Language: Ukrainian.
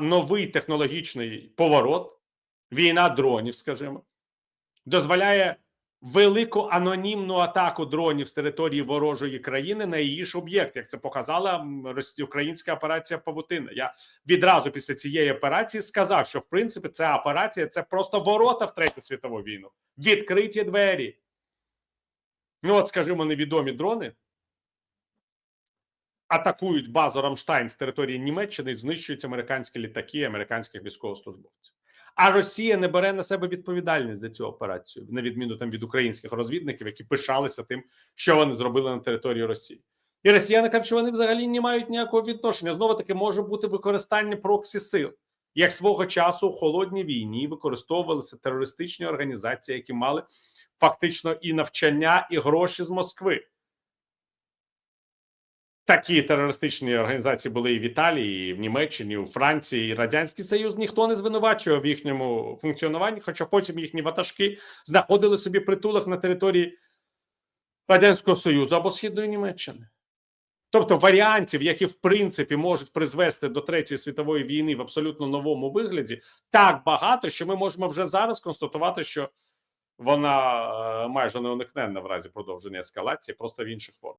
новий технологічний поворот, війна дронів, скажімо, дозволяє велику анонімну атаку дронів з території ворожої країни на її ж об'єкт, як це показала українська операція Павутина. Я відразу після цієї операції сказав, що в принципі ця операція це просто ворота в третю світову війну, відкриті двері. Ну, от, скажімо, невідомі дрони атакують базу Рамштайн з території Німеччини і знищують американські літаки, американських військовослужбовців. А Росія не бере на себе відповідальність за цю операцію, на відміну там від українських розвідників, які пишалися тим, що вони зробили на території Росії. І росіяни кажуть, що вони взагалі не мають ніякого відношення. Знову таки може бути використання проксі сил. Як свого часу у холодній війні використовувалися терористичні організації, які мали фактично і навчання, і гроші з Москви. Такі терористичні організації були і в Італії, і в Німеччині, і у Франції, і Радянський Союз ніхто не звинувачував в їхньому функціонуванні, хоча потім їхні ватажки знаходили собі притулок на території Радянського Союзу або Східної Німеччини. Тобто варіантів, які в принципі можуть призвести до Третьої світової війни в абсолютно новому вигляді, так багато, що ми можемо вже зараз констатувати, що вона е, майже неуникненна в разі продовження ескалації, просто в інших формах.